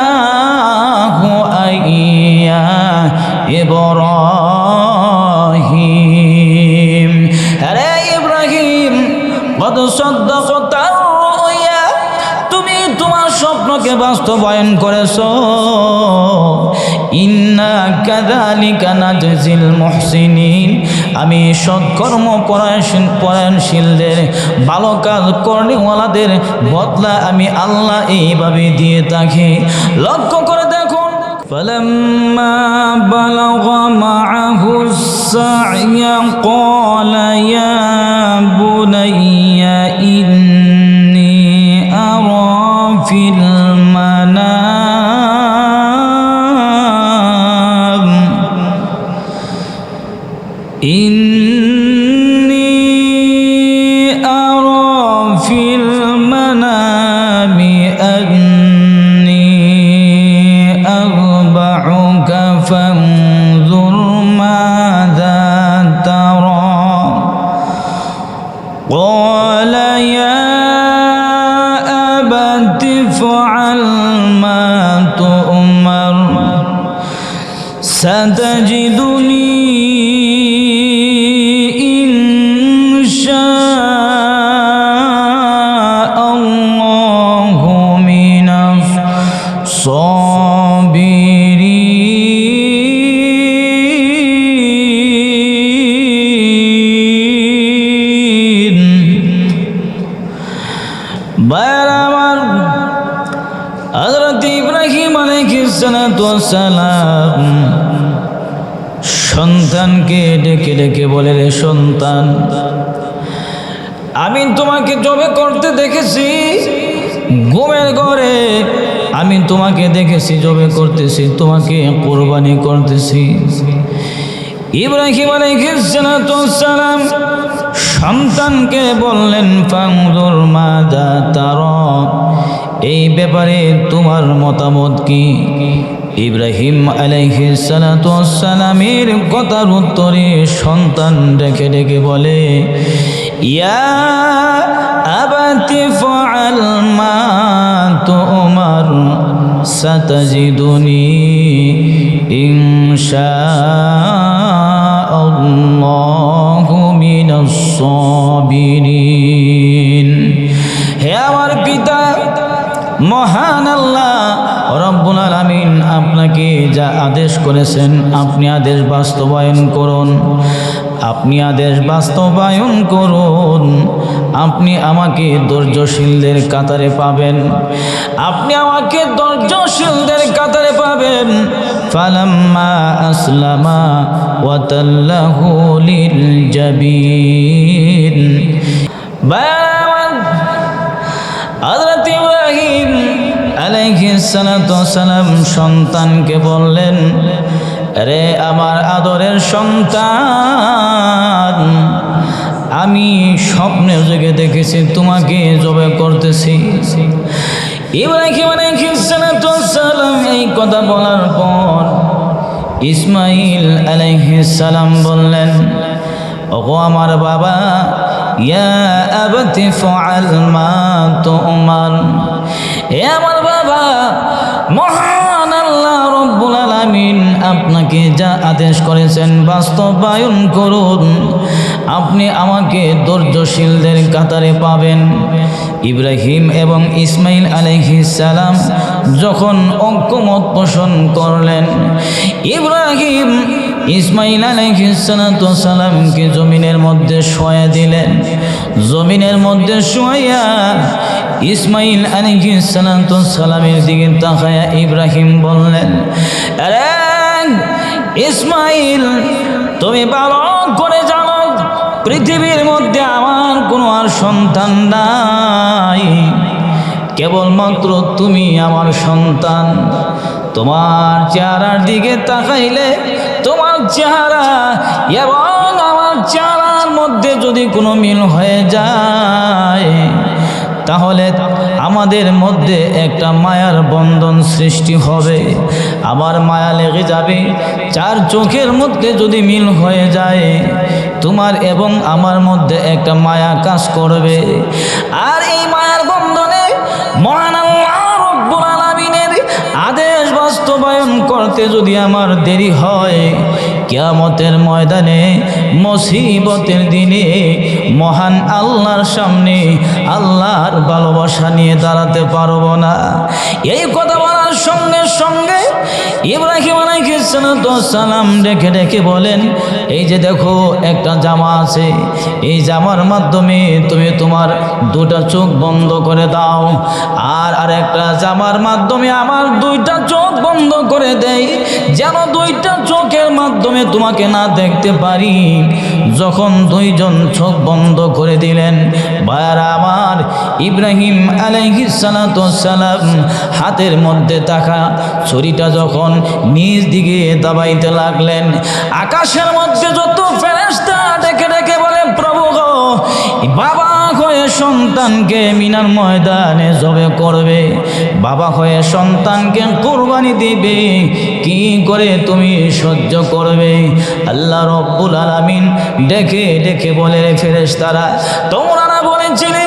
وناديناه أن يا إبراهيم أرى إبراهيم قد صدقت الرؤيا তুমি তোমার স্বপ্নকে বাস্তবায়ন করেছো ইন্না কাযালিকা নাজজিল মুহসিনিন আমি সৎকর্ম পরায়ণ পরায়ণশীলদের ভালো কাজ কর্মওয়ালাদের বদলা আমি আল্লাহ এইভাবে দিয়ে থাকি লক্ষ্য করে দেখুন فلما بلغ معه السعي قال يا إني أرى في المنام أني أذبحك فانظر ماذا ترى. قال يا أبت افعل ما تؤمر. ستجدني আলাইহিসসালাম সন্তানকে ডেকে ডেকে বলে, রে সন্তান, আমি তোমাকে জবে করতে দেখেছি, ঘুমের ঘরে। আমি তোমাকে দেখেছি, জবে করতেছি, তোমাকে কোরবানি করতেছি। ইব্রাহিম আলাইহিসসালাম সন্তানকে বললেন ফাংদুর মাদা তার, এই ব্যাপারে তোমার মতামত কি? ইব্রাহিম আলাইহিসসালামের কথার উত্তরে সন্তান ডেকে ডেকে বলে, ইয়া আবাতি ফাআল মা তুমার সাতাজিদুনি ইনশাআল্লাহু মিনাস সাবিরিন। মহান আল্লাহ, রব্বুল আলামিন আপনাকে যা আদেশ করেছেন, আপনি আদেশ বাস্তবায়ন করুন। আপনি আদেশ বাস্তবায়ন করুন। আপনি আমাকে ধৈর্যশীলদের কাতারে পাবেন। আপনি আমাকে ধৈর্যশীলদের কাতারে পাবেন। ফালাম্মা আসলামা ওয়াতাল্লাহু লিল জাবিন। বায়ামান হযরত ইব্রাহিম আলাইহিস সালাম সন্তানকে বললেন রে আমার আদরের সন্তান, আমি স্বপ্নের যুগে দেখেছি, তোমাকে জবে করতেছি। ইব্রাহিম আলাইহিস সালাম এই কথা বলার পর ইসমাইল আলাইহিস সালাম বললেন ওগো আমার বাবা, ইয়া আবতি ফাআল মা তুমার হে আমার বাবা, মহান আল্লাহ রব্বুল আলামিন আপনাকে যা আদেশ করেছেন বাস্তবায়ন করুন। আপনি আমাকে ধৈর্যশীলদের কাতারে পাবেন। ইব্রাহিম এবং ইসমাইল সালাম যখন ঐক্যমত পোষণ করলেন, ইব্রাহিম ইসমাইল আলাইহিসালামকে জমিনের মধ্যে শোয়া দিলেন। জমিনের মধ্যে শোয়া ইসমাইল আলাইহিসালামের দিকে তাকায়া ইব্রাহিম বললেন ইসমাইল, তুমি ভালো করে জানো, পৃথিবীর মধ্যে আমার কোনো আর সন্তান নাই। কেবলমাত্র তুমি আমার সন্তান। তোমার চেহারার দিকে তাকাইলে তোমার চেহারা এবং আমার চেহারার মধ্যে যদি কোনো মিল হয়ে যায়, তাহলে আমাদের মধ্যে একটা মায়ার বন্ধন সৃষ্টি হবে। আবার মায়া লেগে যাবে, চার চোখের মধ্যে যদি মিল হয়ে যায়, তোমার এবং আমার মধ্যে একটা মায়া কাজ করবে। আর এই মায়ার বন্ধনে মহান করতে যদি আমার দেরি হয়, কিয়ামতের ময়দানে, মুসিবতের দিনে মহান আল্লাহর সামনে আল্লাহর ভালোবাসা নিয়ে দাঁড়াতে পারব না। এই কথা বলার সঙ্গে সঙ্গে ইব্রাহিম সালাম ডেকে ডেকে বলেন, এই যে দেখো, একটা জামা আছে। এই জামার মাধ্যমে তুমি তোমার দুটা চোখ বন্ধ করে দাও। আর আর একটা জামার মাধ্যমে আমার দুইটা চোখ বন্ধ করে দেয়, যেন দুইটা চোখের মাধ্যমে তোমাকে না দেখতে পারি। যখন দুইজন চোখ বন্ধ করে দিলেন, ভাইয়ার, আমার ইব্রাহিম সালাম হাতের মধ্যে থাকা ছুরিটা যখন নিজ দিকে দাবাইতে লাগলেন, আকাশের মধ্যে যত ফেরেস্তা ডেকে ডেকে বলে, প্রভু বাবা হয়ে সন্তানকে মিনার ময়দানে জবে করবে। বাবা হয়ে সন্তানকে কোরবানি দিবে। কি করে তুমি সহ্য করবে? আল্লাহ রব্বুল আলামিন ডেকে ডেকে বলে রে ফেরেশতারা, তোমরা না বলেছিলে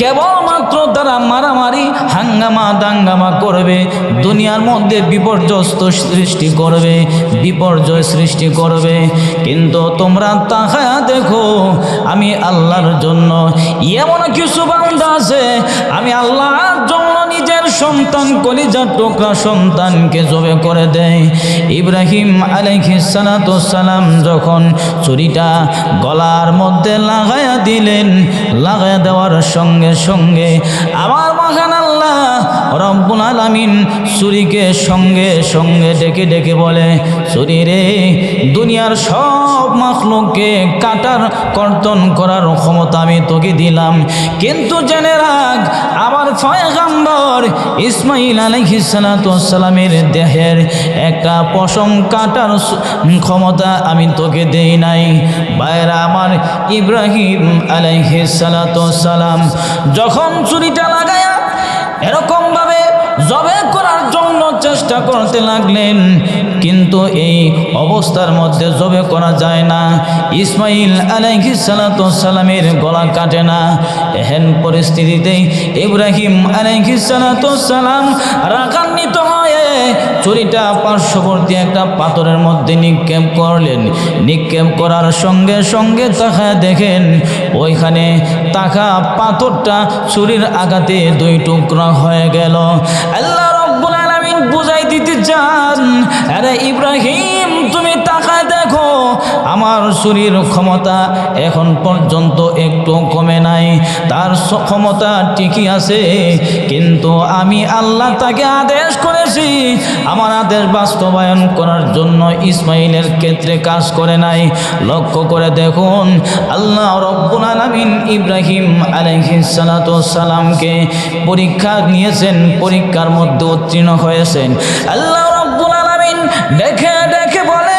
কেবলমাত্র তারা মারামারি, হাঙ্গামা দাঙ্গামা করবে, দুনিয়ার মধ্যে বিপর্যস্ত সৃষ্টি করবে, বিপর্যয় সৃষ্টি করবে। কিন্তু তোমরা তাকায়া দেখো, আমি আল্লাহর জন্য এমন কিছু বান্দা আছে, আমি আল্লাহর জন্য সন্তান কলিজার টোকরা সন্তানকে জবে করে দেয়। ইব্রাহিম সালাম যখন ছুরিটা গলার মধ্যে লাগায়া দিলেন, লাগায়া দেওয়ার সঙ্গে সঙ্গে আমার আল্লাহ রব্বুল আলামিন ছুরিকে সঙ্গে সঙ্গে ডেকে ডেকে বলে ছুরি রে, দুনিয়ার সব মাখলুককে কাটার, কর্তন করার ক্ষমতা আমি তোকে দিলাম। কিন্তু জেনে রাখ, আমার ফয়গাম্বর ইসমাইল আলাইহিসালামের দেহের একটা পশম কাটার ক্ষমতা আমি তোকে দেই নাই। বাইরা আমার ইব্রাহিম আলাইহিসালাম যখন চুরিটা লাগায়া জবে করার জন্য চেষ্টা করতে লাগলেন। কিন্তু এই অবস্থার মধ্যে জবে করা যায় না। ইসমাইল আলাইহি সালামের গলা কাটে না। এহেন পরিস্থিতিতে ইব্রাহিম আলাইহি সালাম রাগান্বিত চুরিটা পার্শ্ববর্তী একটা পাথরের মধ্যে নিক্ষেপ করলেন। নিক্ষেপ করার সঙ্গে সঙ্গে তাকা দেখেন, ওইখানে তাকা পাথরটা ছুরির আঘাতে দুই টুকরা হয়ে গেল। আল্লাহ রব্বুল আলামিন বুঝাই দিতে চান, আরে ইব্রাহিম আমার শরীর ক্ষমতা এখন পর্যন্ত একটু কমে নাই। তার ক্ষমতা ঠিকই আছে, কিন্তু আমি আল্লাহ তাকে আদেশ করেছি, আমার আদেশ বাস্তবায়ন করার জন্য ইসমাইলের ক্ষেত্রে কাজ করে নাই। লক্ষ্য করে দেখুন, আল্লাহ রব্বুল আলামিন ইব্রাহিম সালামকে পরীক্ষা নিয়েছেন, পরীক্ষার মধ্যে উত্তীর্ণ হয়েছেন। আল্লাহ রব্বুল আলামিন দেখে দেখে বলে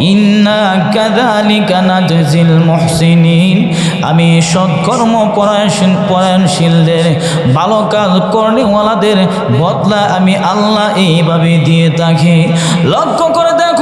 ইন্না কাদালিকা আমি সৎকর্ম পরায়ণ পরায়ণশীলদের ভালো কাজ কর্ণীওয়ালাদের বদলা আমি আল্লাহ এইভাবে দিয়ে থাকি। লক্ষ্য করে দেখ